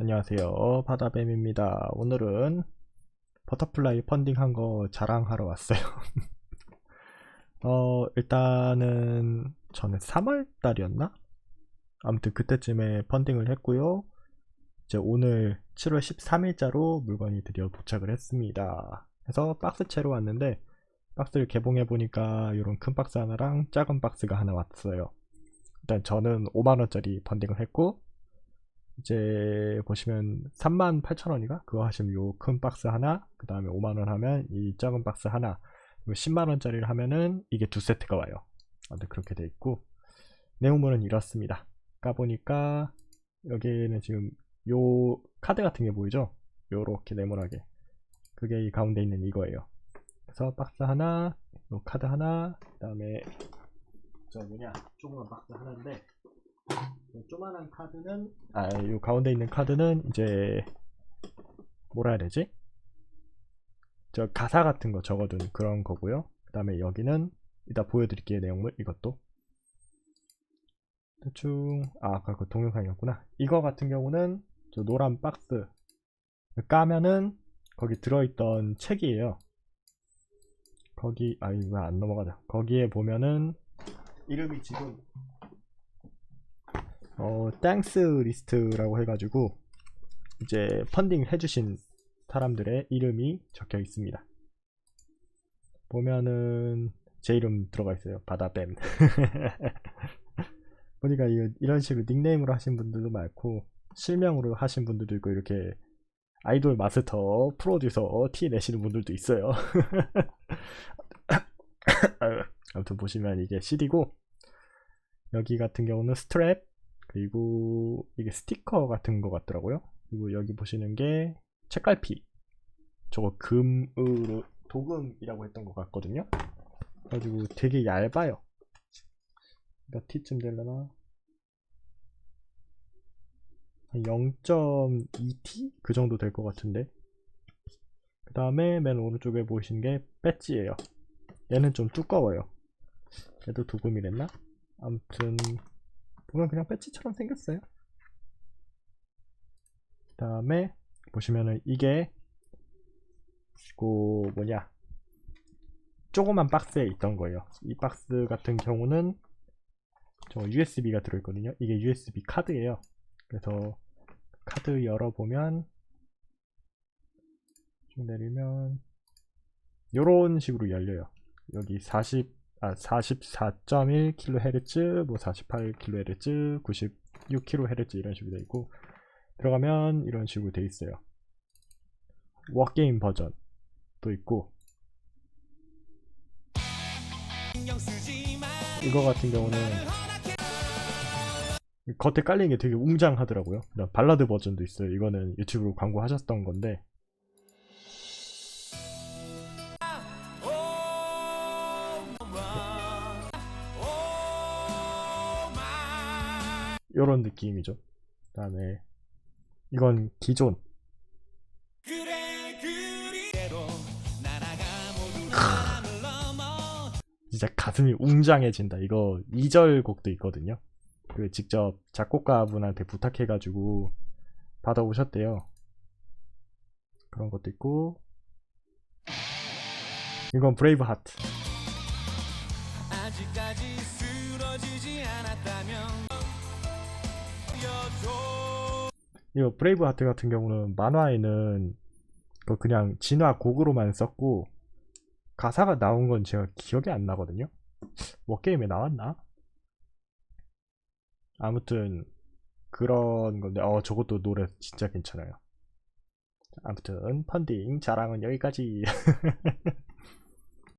안녕하세요. 바다뱀입니다. 오늘은 버터플라이 펀딩 한 거 자랑하러 왔어요. 어 일단은 저는 3월달이었나? 아무튼 그때쯤에 펀딩을 했고요. 이제 오늘 7월 13일자로 물건이 드디어 도착을 했습니다. 그래서 박스채로 왔는데 박스를 개봉해 보니까 이런 큰 박스 하나랑 작은 박스가 하나 왔어요. 일단 저는 5만원짜리 펀딩을 했고 이제 보시면 38,000원인가? 그거 하시면 요 큰 박스 하나, 그 다음에 5만원 하면 이 작은 박스 하나, 그리고 10만원짜리를 하면은 이게 두 세트가 와요. 아무튼 그렇게 돼 있고, 내용물은 이렇습니다. 까보니까 여기는 지금 요 카드 같은 게 보이죠? 요렇게 네모나게. 그게 이 가운데 있는 이거예요. 그래서 박스 하나, 요 카드 하나, 그 다음에 저 뭐냐, 조그만 박스 하나인데, 이 조만한 카드는 아, 요 가운데 있는 카드는 이제 뭐라 해야 되지? 저 가사 같은 거 적어둔 그런 거고요. 그 다음에 여기는 이따 보여드릴게요 내용물 이것도 대충 아 아까 그 동영상이었구나. 이거 같은 경우는 저 노란 박스 까면은 거기 들어있던 책이에요. 거기 아 이거 안 넘어가자. 거기에 보면은 이름이 지금 어, 땡스 리스트라고 해가지고 이제 펀딩 해주신 사람들의 이름이 적혀 있습니다. 보면은 제 이름 들어가 있어요. 바다뱀. 보니까 이- 이런 식으로 닉네임으로 하신 분들도 많고 실명으로 하신 분들도 있고 이렇게 아이돌 마스터, 프로듀서 티 내시는 분들도 있어요. 아무튼 보시면 이게 CD고 여기 같은 경우는 스트랩 그리고 이게 스티커 같은 거 같더라고요. 그리고 여기 보시는 게 책갈피. 저거 금으로 도금이라고 했던 것 같거든요. 그래가지고 되게 얇아요. 몇 T쯤 되려나? 0.2T? 그 정도 될 것 같은데. 그 다음에 맨 오른쪽에 보시는 게 배지예요. 얘는 좀 두꺼워요. 얘도 도금이랬나? 아무튼 보면 그냥 배지처럼 생겼어요. 그 다음에 보시면은 이게 그 뭐냐 조그만 박스에 있던 거예요. 이 박스 같은 경우는 저 USB가 들어있거든요. 이게 USB 카드예요. 그래서 카드 열어보면 쭉 내리면 이런 식으로 열려요. 여기 40 아, 44.1kHz, 뭐 48kHz, 96kHz 이런 식으로 되어 있고 들어가면 이런 식으로 되어 있어요. 워게임 버전도 있고 이거 같은 경우는 겉에 깔린 게 되게 웅장하더라고요. 발라드 버전도 있어요. 이거는 유튜브로 광고하셨던 건데 이런 느낌이죠. 그 다음에 이건 기존 진짜 가슴이 웅장해진다. 이거 2절 곡도 있거든요. 그 직접 작곡가분한테 부탁해가지고 받아오셨대요. 그런 것도 있고 이건 브레이브 하트. 아직까지 쓰러지지 않았다면 이거 브레이브 하트 같은 경우는 만화에는 그 그냥 진화 곡으로만 썼고 가사가 나온 건 제가 기억이 안 나거든요. 워게임에 나왔나? 아무튼 그런 건데 어 저것도 노래 진짜 괜찮아요. 아무튼 펀딩 자랑은 여기까지.